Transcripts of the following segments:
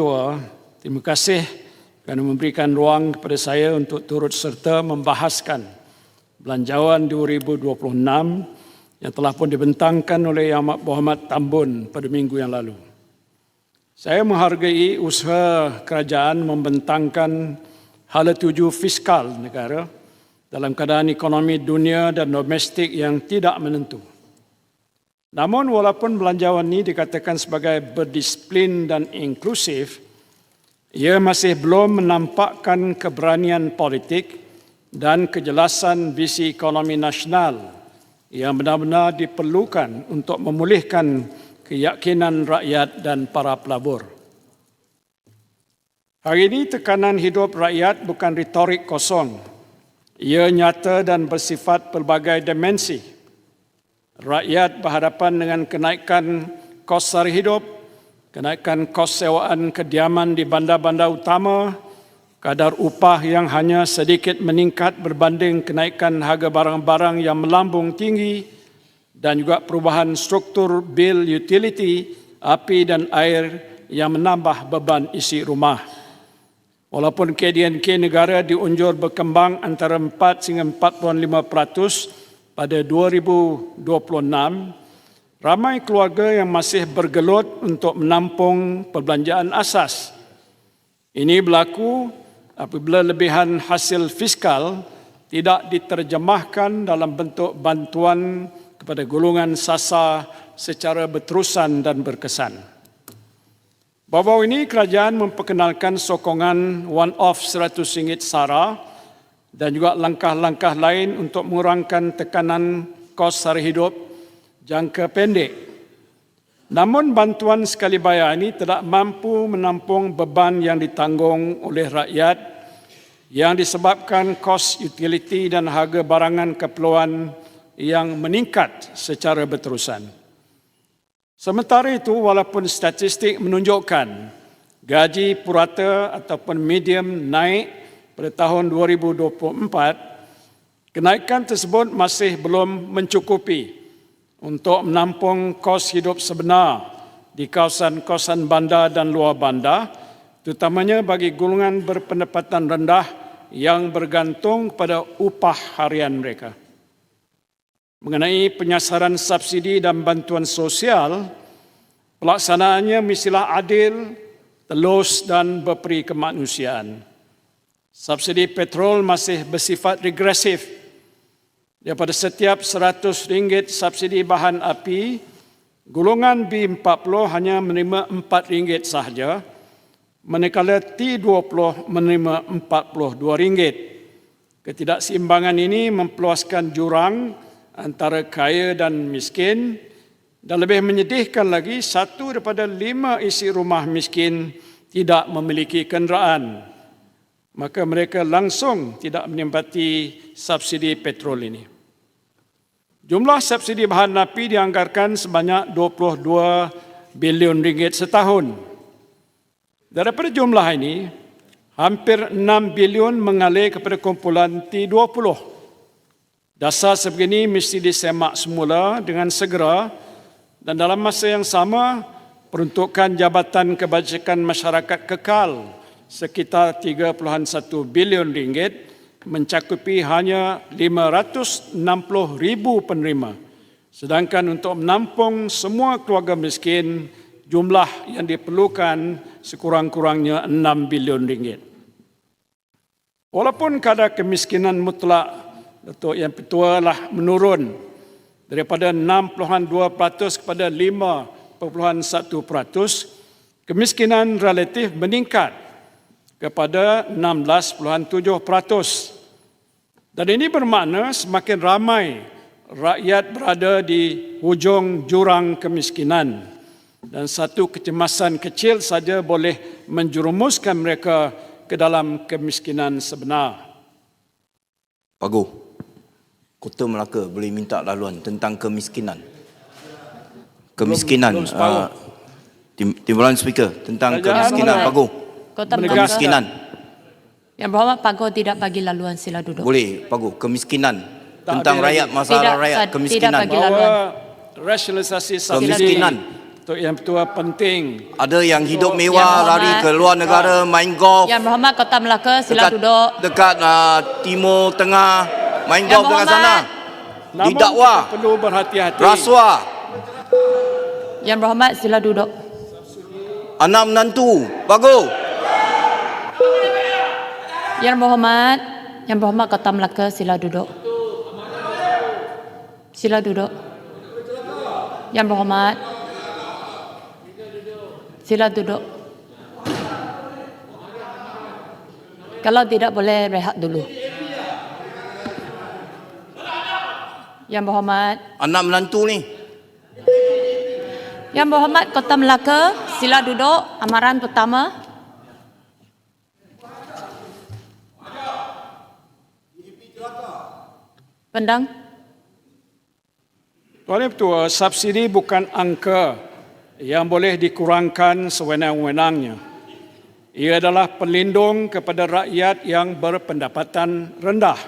Ketua, terima kasih kerana memberikan ruang kepada saya untuk turut serta membahaskan Belanjawan 2026 yang telah pun dibentangkan oleh Yang Amat Berhormat Tambun pada minggu yang lalu. Saya menghargai usaha kerajaan membentangkan hala tuju fiskal negara dalam keadaan ekonomi dunia dan domestik yang tidak menentu. Namun walaupun belanjawan ini dikatakan sebagai berdisiplin dan inklusif, ia masih belum menampakkan keberanian politik dan kejelasan visi ekonomi nasional yang benar-benar diperlukan untuk memulihkan keyakinan rakyat dan para pelabur. Hari ini tekanan hidup rakyat bukan retorik kosong. Ia nyata dan bersifat pelbagai dimensi. Rakyat berhadapan dengan kenaikan kos sara hidup, kenaikan kos sewaan kediaman di bandar-bandar utama, kadar upah yang hanya sedikit meningkat berbanding kenaikan harga barang-barang yang melambung tinggi, dan juga perubahan struktur bil utility api dan air yang menambah beban isi rumah. Walaupun KDNK negara diunjur berkembang antara 4 hingga 45% pada 2026, ramai keluarga yang masih bergelut untuk menampung perbelanjaan asas. Ini berlaku apabila lebihan hasil fiskal tidak diterjemahkan dalam bentuk bantuan kepada golongan sasa secara berterusan dan berkesan. Bahawa ini kerajaan memperkenalkan sokongan one-off RM100 SARA dan juga langkah-langkah lain untuk mengurangkan tekanan kos sara hidup jangka pendek. Namun bantuan sekali bayar ini tidak mampu menampung beban yang ditanggung oleh rakyat yang disebabkan kos utiliti dan harga barangan keperluan yang meningkat secara berterusan. Sementara itu, walaupun statistik menunjukkan gaji purata ataupun medium naik pada tahun 2024, kenaikan tersebut masih belum mencukupi untuk menampung kos hidup sebenar di kawasan-kawasan bandar dan luar bandar, terutamanya bagi golongan berpendapatan rendah yang bergantung pada upah harian mereka mengenai penyasaran subsidi dan bantuan sosial, pelaksanaannya mestilah adil, telus dan berperi kemanusiaan. Subsidi petrol masih bersifat regresif. Daripada setiap RM100 subsidi bahan api, golongan B40 hanya menerima RM4 sahaja, manakala T20 menerima RM42. Ketidakseimbangan ini mempeluaskan jurang antara kaya dan miskin dan lebih menyedihkan lagi satu daripada lima isi rumah miskin tidak memiliki kenderaan maka mereka langsung tidak menikmati subsidi petrol ini. Jumlah subsidi bahan api dianggarkan sebanyak 22 bilion ringgit setahun. Daripada jumlah ini hampir 6 bilion mengalir kepada kumpulan T20 Dasar sebegini mesti disemak semula dengan segera dan dalam masa yang sama peruntukan Jabatan Kebajikan Masyarakat Kekal sekitar 3.1 bilion ringgit mencakupi hanya 560 ribu penerima. Sedangkan untuk menampung semua keluarga miskin, jumlah yang diperlukan sekurang-kurangnya 6 bilion ringgit. Walaupun kadar kemiskinan mutlak Datuk Yang Petua lah menurun daripada 6.2% kepada 5.1%. Kemiskinan relatif meningkat kepada 16.7%. Dan ini bermakna semakin ramai rakyat berada di hujung jurang kemiskinan dan satu kecemasan kecil saja boleh menjerumuskan mereka ke dalam kemiskinan sebenar. Pagu. Kota Melaka boleh minta laluan tentang kemiskinan. Kemiskinan. Belum, belum uh, timbalan speaker tentang Kerajaan kemiskinan Kota Kemiskinan. Yang berhormat Pak Go tidak bagi laluan sila duduk. Boleh Pak Go. Kemiskinan. Tentang rakyat, masalah tidak, rakyat, kemiskinan. Tidak bagi laluan. Bahawa rasionalisasi subsidi Datuk Yang Ketua penting Ada yang hidup Untuk mewah, Yang lari ke luar negara, main golf Yang berhormat Kota Melaka sila dekat duduk. dekat uh, timur tengah, main Yang golf dekat sana. Namun Didakwa, perlu berhati-hati rasuah, Yang berhormat sila duduk. anak menantu, bagus. Yang berhormat, yang berhormat Kota Melaka sila duduk. Sila duduk. Yang berhormat. Sila duduk. Kalau tidak boleh rehat dulu. Yang berhormat, Anak menantu ni. Yang berhormat Kota Melaka, sila duduk. Amaran pertama. Pendang. Tuan Yang Ketua, subsidi bukan angka yang boleh dikurangkan sewenang-wenangnya. Ia adalah pelindung kepada rakyat yang berpendapatan rendah.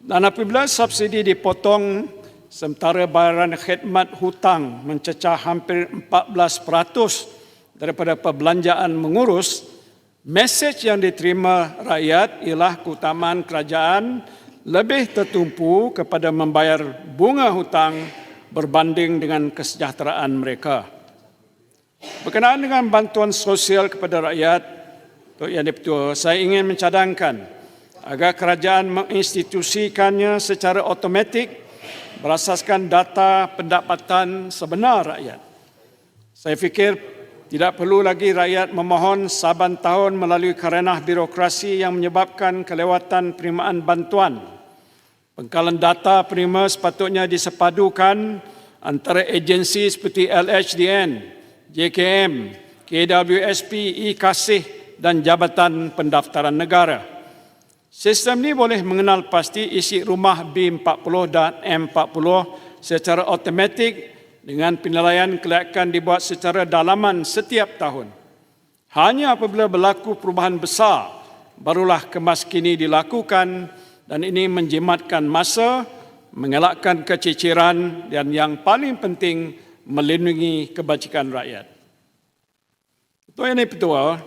Dan apabila subsidi dipotong sementara bayaran khidmat hutang mencecah hampir 14% daripada perbelanjaan mengurus, mesej yang diterima rakyat ialah keutamaan kerajaan lebih tertumpu kepada membayar bunga hutang berbanding dengan kesejahteraan mereka. Berkenaan dengan bantuan sosial kepada rakyat, Tok Yang Dipertua, saya ingin mencadangkan agar kerajaan menginstitusikannya secara automatik berasaskan data pendapatan sebenar rakyat. Saya fikir tidak perlu lagi rakyat memohon saban tahun melalui karenah birokrasi yang menyebabkan kelewatan penerimaan bantuan. Pengkalan data penerima sepatutnya disepadukan antara agensi seperti LHDN, JKM, KWSP, IKASIH dan Jabatan Pendaftaran Negara. Sistem ini boleh mengenal pasti isi rumah B40 dan M40 secara automatik dengan penilaian kelayakan dibuat secara dalaman setiap tahun. Hanya apabila berlaku perubahan besar, barulah kemaskini dilakukan dan ini menjimatkan masa, mengelakkan keciciran dan yang paling penting melindungi kebajikan rakyat. Itu ini petua,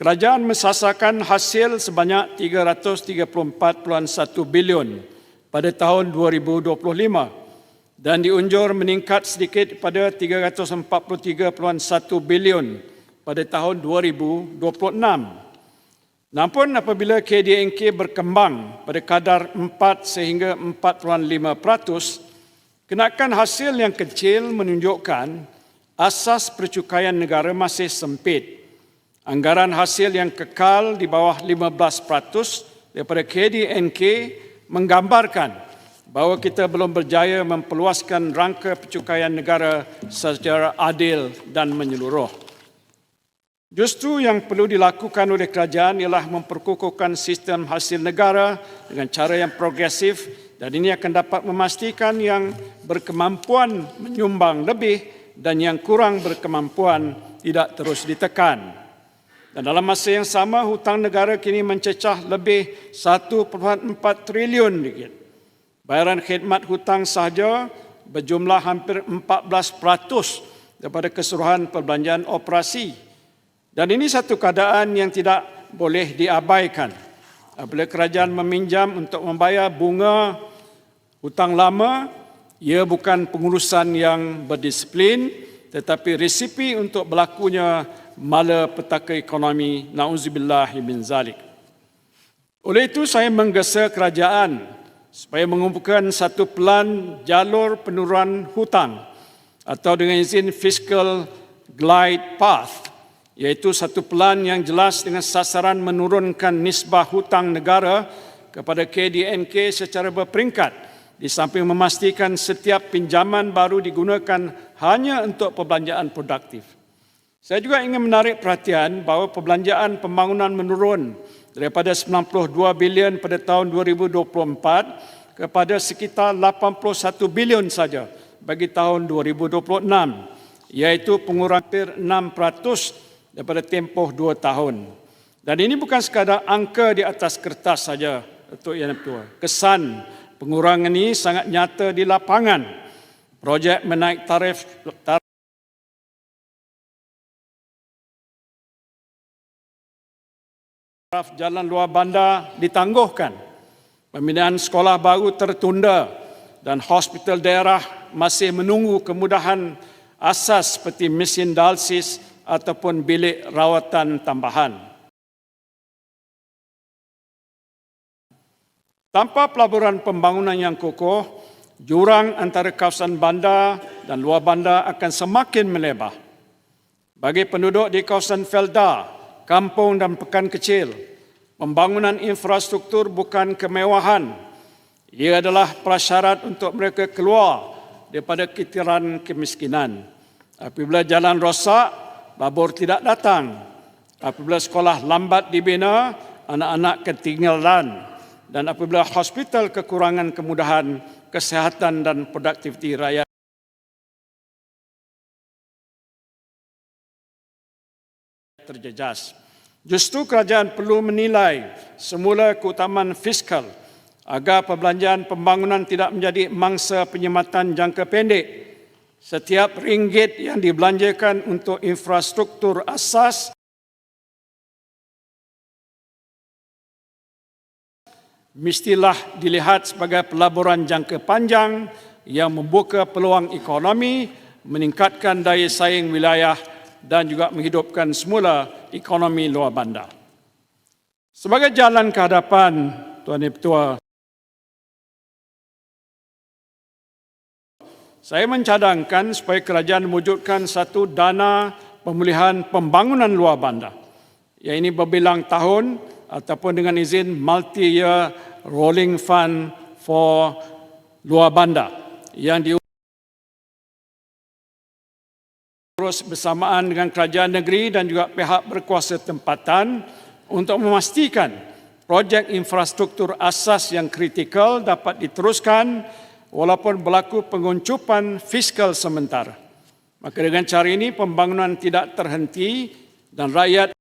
kerajaan mensasarkan hasil sebanyak 334.1 bilion pada tahun 2025 dan diunjur meningkat sedikit pada 343.1 bilion pada tahun 2026. Namun apabila KDNK berkembang pada kadar 4 sehingga 4.5%, kenakan hasil yang kecil menunjukkan asas percukaian negara masih sempit. Anggaran hasil yang kekal di bawah 15% daripada KDNK menggambarkan bahawa kita belum berjaya memperluaskan rangka percukaian negara secara adil dan menyeluruh. Justru yang perlu dilakukan oleh kerajaan ialah memperkukuhkan sistem hasil negara dengan cara yang progresif dan ini akan dapat memastikan yang berkemampuan menyumbang lebih dan yang kurang berkemampuan tidak terus ditekan. Dan dalam masa yang sama, hutang negara kini mencecah lebih 1.4 triliun ringgit. Bayaran khidmat hutang sahaja berjumlah hampir 14% daripada keseluruhan perbelanjaan operasi dan ini satu keadaan yang tidak boleh diabaikan. Apabila kerajaan meminjam untuk membayar bunga hutang lama, ia bukan pengurusan yang berdisiplin tetapi resipi untuk berlakunya malapetaka ekonomi nauzubillah min zalik. Oleh itu saya menggesa kerajaan supaya mengumpulkan satu pelan jalur penurunan hutang atau dengan izin fiscal glide path iaitu satu pelan yang jelas dengan sasaran menurunkan nisbah hutang negara kepada KDNK secara berperingkat di samping memastikan setiap pinjaman baru digunakan hanya untuk perbelanjaan produktif. Saya juga ingin menarik perhatian bahawa perbelanjaan pembangunan menurun daripada 92 bilion pada tahun 2024 kepada sekitar 81 bilion saja bagi tahun 2026 iaitu pengurangan hampir 6% daripada tempoh dua tahun. Dan ini bukan sekadar angka di atas kertas saja, Datuk Yang Tua. Kesan pengurangan ini sangat nyata di lapangan. Projek menaik tarif, tarif taraf jalan luar bandar ditangguhkan. Pembinaan sekolah baru tertunda dan hospital daerah masih menunggu kemudahan asas seperti mesin dialisis ataupun bilik rawatan tambahan. Tanpa pelaburan pembangunan yang kokoh, jurang antara kawasan bandar dan luar bandar akan semakin melebar. Bagi penduduk di kawasan Felda, kampung dan pekan kecil, pembangunan infrastruktur bukan kemewahan. Ia adalah prasyarat untuk mereka keluar daripada kitiran kemiskinan. Apabila jalan rosak, babur tidak datang. Apabila sekolah lambat dibina, anak-anak ketinggalan dan apabila hospital kekurangan kemudahan kesihatan dan produktiviti rakyat terjejas. Justru kerajaan perlu menilai semula keutamaan fiskal agar perbelanjaan pembangunan tidak menjadi mangsa penyematan jangka pendek. Setiap ringgit yang dibelanjakan untuk infrastruktur asas mestilah dilihat sebagai pelaburan jangka panjang yang membuka peluang ekonomi, meningkatkan daya saing wilayah dan juga menghidupkan semula ekonomi luar bandar. Sebagai jalan ke hadapan, Tuan Ketua, saya mencadangkan supaya kerajaan mewujudkan satu dana pemulihan pembangunan luar bandar. Yang ini berbilang tahun ataupun dengan izin multi-year rolling fund for luar bandar yang diurus bersamaan dengan kerajaan negeri dan juga pihak berkuasa tempatan untuk memastikan projek infrastruktur asas yang kritikal dapat diteruskan walaupun berlaku penguncupan fiskal sementara. Maka dengan cara ini pembangunan tidak terhenti dan rakyat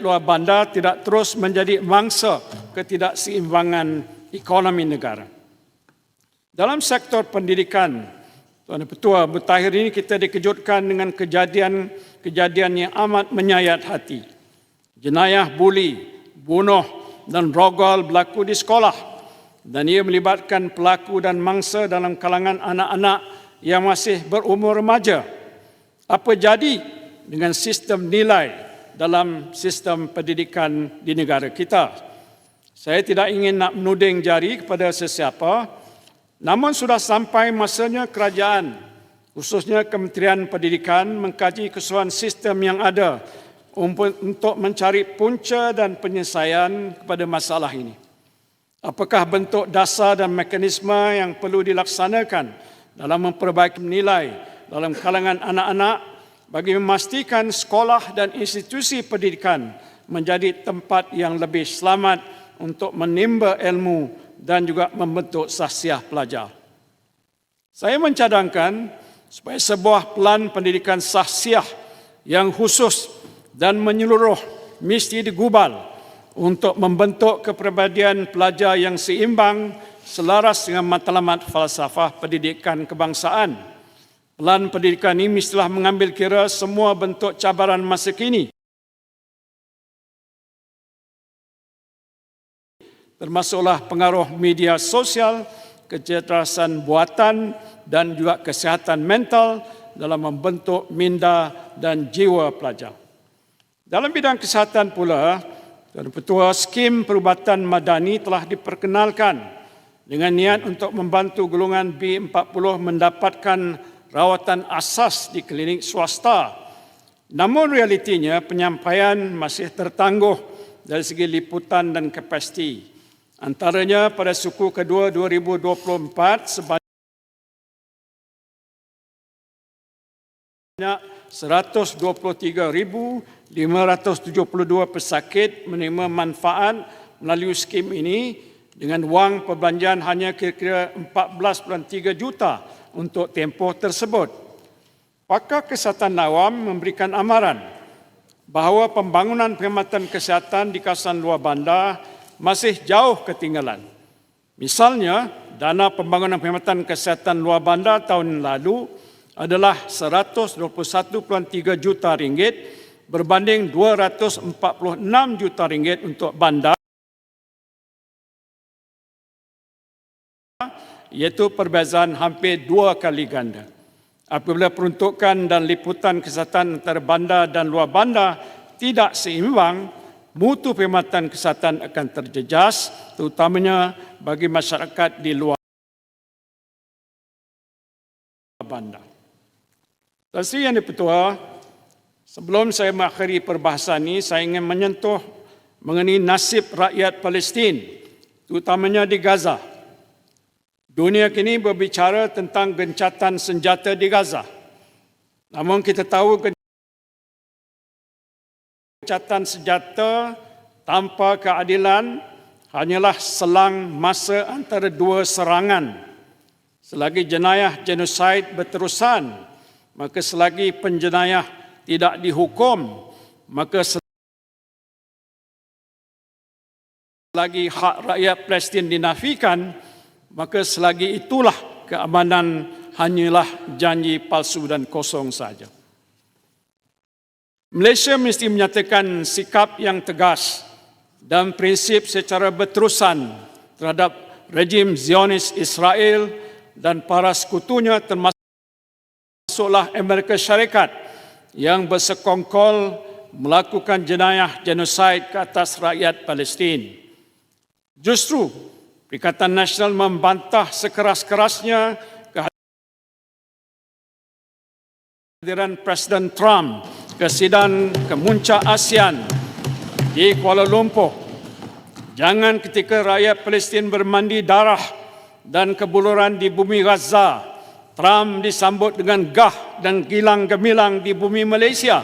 luar bandar tidak terus menjadi mangsa ketidakseimbangan ekonomi negara. Dalam sektor pendidikan, Tuan Ketua Mutakhir ini kita dikejutkan dengan kejadian-kejadian yang amat menyayat hati. Jenayah buli, bunuh dan rogol berlaku di sekolah dan ia melibatkan pelaku dan mangsa dalam kalangan anak-anak yang masih berumur remaja. Apa jadi dengan sistem nilai dalam sistem pendidikan di negara kita. Saya tidak ingin nak menuding jari kepada sesiapa, namun sudah sampai masanya kerajaan, khususnya Kementerian Pendidikan mengkaji keseluruhan sistem yang ada untuk mencari punca dan penyelesaian kepada masalah ini. Apakah bentuk dasar dan mekanisme yang perlu dilaksanakan dalam memperbaiki nilai dalam kalangan anak-anak bagi memastikan sekolah dan institusi pendidikan menjadi tempat yang lebih selamat untuk menimba ilmu dan juga membentuk sahsiah pelajar. Saya mencadangkan supaya sebuah pelan pendidikan sahsiah yang khusus dan menyeluruh mesti digubal untuk membentuk kepribadian pelajar yang seimbang selaras dengan matlamat falsafah pendidikan kebangsaan Pelan pendidikan ini mestilah mengambil kira semua bentuk cabaran masa kini. Termasuklah pengaruh media sosial, kecerdasan buatan dan juga kesihatan mental dalam membentuk minda dan jiwa pelajar. Dalam bidang kesihatan pula, Tuan Petua skim perubatan madani telah diperkenalkan dengan niat untuk membantu golongan B40 mendapatkan rawatan asas di klinik swasta. Namun realitinya penyampaian masih tertangguh dari segi liputan dan kapasiti. Antaranya pada suku kedua 2024 sebanyak 123,572 pesakit menerima manfaat melalui skim ini dengan wang perbelanjaan hanya kira-kira 14.3 juta untuk tempoh tersebut. Pakar Kesihatan Awam memberikan amaran bahawa pembangunan perkhidmatan kesihatan di kawasan luar bandar masih jauh ketinggalan. Misalnya, dana pembangunan perkhidmatan kesihatan luar bandar tahun lalu adalah 121.3 juta ringgit berbanding 246 juta ringgit untuk bandar iaitu perbezaan hampir dua kali ganda. Apabila peruntukan dan liputan kesihatan antara bandar dan luar bandar tidak seimbang, mutu perkhidmatan kesihatan akan terjejas terutamanya bagi masyarakat di luar bandar. Tuan Sri Yang Dipertua, sebelum saya mengakhiri perbahasan ini, saya ingin menyentuh mengenai nasib rakyat Palestin, terutamanya di Gaza. Dunia kini berbicara tentang gencatan senjata di Gaza. Namun kita tahu gencatan senjata tanpa keadilan hanyalah selang masa antara dua serangan. Selagi jenayah genosid berterusan, maka selagi penjenayah tidak dihukum, maka selagi hak rakyat Palestin dinafikan, maka selagi itulah keamanan hanyalah janji palsu dan kosong saja. Malaysia mesti menyatakan sikap yang tegas dan prinsip secara berterusan terhadap rejim Zionis Israel dan para sekutunya termasuklah Amerika Syarikat yang bersekongkol melakukan jenayah genosid ke atas rakyat Palestin. Justru Perikatan Nasional membantah sekeras-kerasnya kehadiran Presiden Trump ke sidang kemuncak ASEAN di Kuala Lumpur. Jangan ketika rakyat Palestin bermandi darah dan kebuluran di bumi Gaza, Trump disambut dengan gah dan gilang gemilang di bumi Malaysia.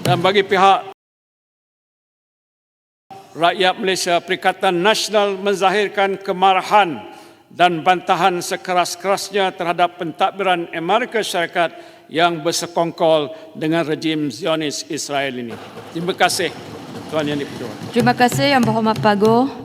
Dan bagi pihak rakyat Malaysia Perikatan Nasional menzahirkan kemarahan dan bantahan sekeras-kerasnya terhadap pentadbiran Amerika Syarikat yang bersekongkol dengan rejim Zionis Israel ini. Terima kasih Tuan Yang Dipertua. Terima kasih Yang Berhormat Pago.